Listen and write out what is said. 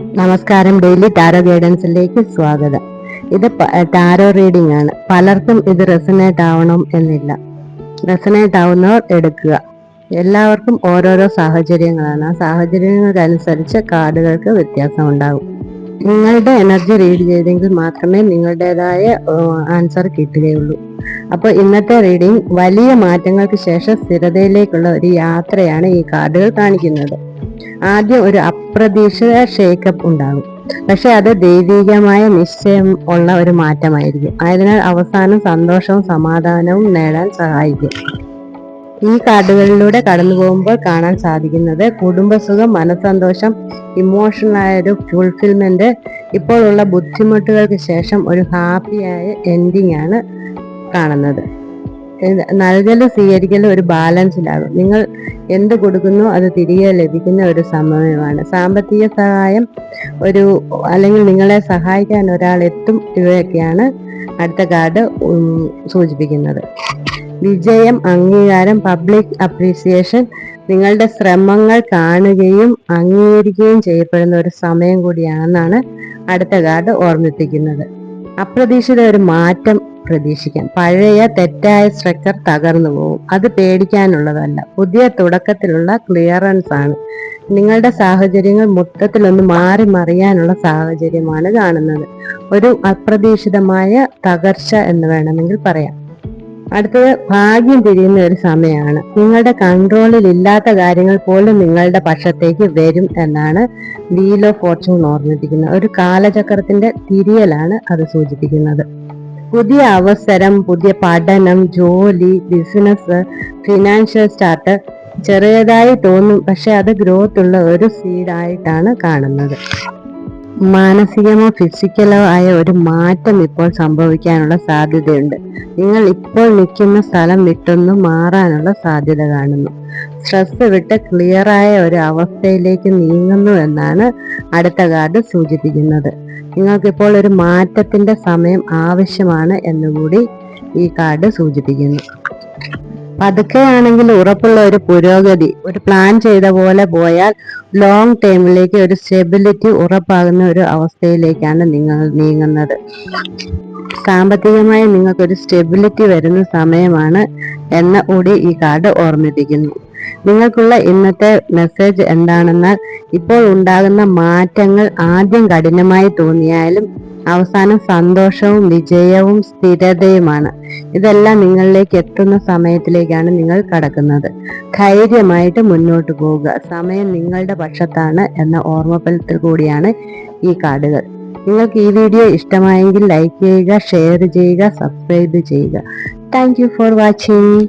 നമസ്കാരം. Daily tarot ഗൈഡൻസിലേക്ക് സ്വാഗതം. ഇത് ടാരോ റീഡിംഗ് ആണ്. പലർക്കും ഇത് റെസനേറ്റ് ആവണം എന്നില്ല. റെസനേറ്റ് ആവുന്നവർ എടുക്കുക. എല്ലാവർക്കും ഓരോരോ സാഹചര്യങ്ങളാണ്. ആ സാഹചര്യങ്ങൾക്കനുസരിച്ച് കാർഡുകൾക്ക് വ്യത്യാസം ഉണ്ടാകും. നിങ്ങളുടെ എനർജി റീഡ് ചെയ്തെങ്കിൽ മാത്രമേ നിങ്ങളുടേതായ ആൻസർ കിട്ടുകയുള്ളൂ. അപ്പോൾ ഇന്നത്തെ റീഡിംഗ് വലിയ മാറ്റങ്ങൾക്ക് ശേഷം സ്ഥിരതയിലേക്കുള്ള ഒരു യാത്രയാണ് ഈ കാർഡുകൾ കാണിക്കുന്നത്. ആദ്യം ഒരു അപ്രതീക്ഷിത ഷേക്കപ്പ് ഉണ്ടാകും. പക്ഷെ അത് ദൈവികമായ നിശ്ചയം ഉള്ള ഒരു മാറ്റമായിരിക്കും. ആയതിനാൽ അവസാനം സന്തോഷവും സമാധാനവും നേടാൻ സഹായിക്കും. ഈ കാർഡുകളിലൂടെ കടന്നു പോകുമ്പോൾ കാണാൻ സാധിക്കുന്നത് കുടുംബസുഖം മനസ്സന്തോഷം ഇമോഷണലായ ഒരു ഫുൾഫിൽമെന്റ് ഇപ്പോഴുള്ള ബുദ്ധിമുട്ടുകൾക്ക് ശേഷം ഒരു ഹാപ്പിയായ എൻഡിങ് ആണ് കാണുന്നത്. നൽകലും സ്വീകരിക്കലും ഒരു ബാലൻസിലാകും നിങ്ങൾ എന്ത് കൊടുക്കുന്നു അത് തിരികെ ലഭിക്കുന്ന ഒരു സമയമാണ്. സാമ്പത്തിക സഹായം ഒരു അല്ലെങ്കിൽ നിങ്ങളെ സഹായിക്കാൻ ഒരാൾ എത്തും ഇവയൊക്കെയാണ് അടുത്ത കാർഡ് സൂചിപ്പിക്കുന്നത്. വിജയം അംഗീകാരം പബ്ലിക് അപ്രീസിയേഷൻ നിങ്ങളുടെ ശ്രമങ്ങൾ കാണുകയും അംഗീകരിക്കുകയും ചെയ്യപ്പെടുന്ന ഒരു സമയം കൂടിയാണെന്നാണ് അടുത്ത കാർഡ് ഓർമ്മിപ്പിക്കുന്നത്. അപ്രതീക്ഷിത ഒരു മാറ്റം പ്രതീക്ഷിക്കാം. പഴയ തെറ്റായ സ്ട്രക്ചർ തകർന്നു പോകും. അത് പേടിക്കാനുള്ളതല്ല. പുതിയ തുടക്കത്തിലുള്ള ക്ലിയറൻസ് ആണ്. നിങ്ങളുടെ സാഹചര്യങ്ങൾ മൊത്തത്തിലൊന്ന് മാറി മറിയാനുള്ള സാഹചര്യമാണ് കാണുന്നത്. ഒരു അപ്രതീക്ഷിതമായ തകർച്ച എന്ന് വേണമെങ്കിൽ പറയാം. അടുത്തത് ഭാഗ്യം തിരിയുന്ന ഒരു സമയമാണ്. നിങ്ങളുടെ കൺട്രോളിൽ ഇല്ലാത്ത കാര്യങ്ങൾ പോലും നിങ്ങളുടെ പക്ഷത്തേക്ക് വരും എന്നാണ് വീൽ ഓഫ് ഫോർച്യൂൺ ഓർമ്മിപ്പിക്കുന്നത്. ഒരു കാലചക്രത്തിന്റെ തിരിയലാണ് അത് സൂചിപ്പിക്കുന്നത്. പുതിയ അവസരം പുതിയ പഠനം ജോലി ബിസിനസ് ഫിനാൻഷ്യൽ സ്റ്റാർട്ട് ചെറിയതായി തോന്നും പക്ഷെ അത് ഗ്രോത്ത് ഉള്ള ഒരു സീഡായിട്ടാണ് കാണുന്നത്. മാനസികമോ ഫിസിക്കലോ ആയ ഒരു മാറ്റം ഇപ്പോൾ സംഭവിക്കാനുള്ള സാധ്യതയുണ്ട്. നിങ്ങൾ ഇപ്പോൾ നിൽക്കുന്ന സ്ഥലം വിട്ടൊന്ന് മാറാനുള്ള സാധ്യത കാണുന്നു. സ്ട്രെസ് വിട്ട് ക്ലിയറായ ഒരു അവസ്ഥയിലേക്ക് നീങ്ങുന്നു എന്നാണ് അടുത്ത കാർഡ് സൂചിപ്പിക്കുന്നത്. നിങ്ങൾക്കിപ്പോൾ ഒരു മാറ്റത്തിന്റെ സമയം ആവശ്യമാണ് എന്നുകൂടി ഈ കാർഡ് സൂചിപ്പിക്കുന്നു. പതുക്കെയാണെങ്കിൽ ഉറപ്പുള്ള ഒരു പുരോഗതി ഒരു പ്ലാൻ ചെയ്ത പോലെ പോയാൽ ലോങ് ടൈമിലേക്ക് ഒരു സ്റ്റെബിലിറ്റി ഉറപ്പാകുന്ന ഒരു അവസ്ഥയിലേക്കാണ് നിങ്ങൾ നീങ്ങുന്നത്. സാമ്പത്തികമായി നിങ്ങൾക്കൊരു സ്റ്റെബിലിറ്റി വരുന്ന സമയമാണ് എന്ന കൂടി ഈ കാർഡ് ഓർമ്മിപ്പിക്കുന്നു. നിങ്ങൾക്കുള്ള ഇന്നത്തെ മെസ്സേജ് എന്താണെന്നാൽ ഇപ്പോൾ ഉണ്ടാകുന്ന മാറ്റങ്ങൾ ആദ്യം കഠിനമായി തോന്നിയാലും അവസാനം സന്തോഷവും വിജയവും സ്ഥിരതയുമാണ്. ഇതെല്ലാം നിങ്ങളിലേക്ക് എത്തുന്ന സമയത്തിലേക്കാണ് നിങ്ങൾ കടക്കുന്നത്. ധൈര്യമായിട്ട് മുന്നോട്ട് പോവുക. സമയം നിങ്ങളുടെ പക്ഷത്താണ് എന്ന ഓർമ്മപ്പെടുത്തൽ കൂടിയാണ് ഈ കാർഡുകൾ. നിങ്ങൾക്ക് ഈ വീഡിയോ ഇഷ്ടമായെങ്കിൽ ലൈക്ക് ചെയ്യുക ഷെയർ ചെയ്യുക സബ്സ്ക്രൈബ് ചെയ്യുക. Thank for watching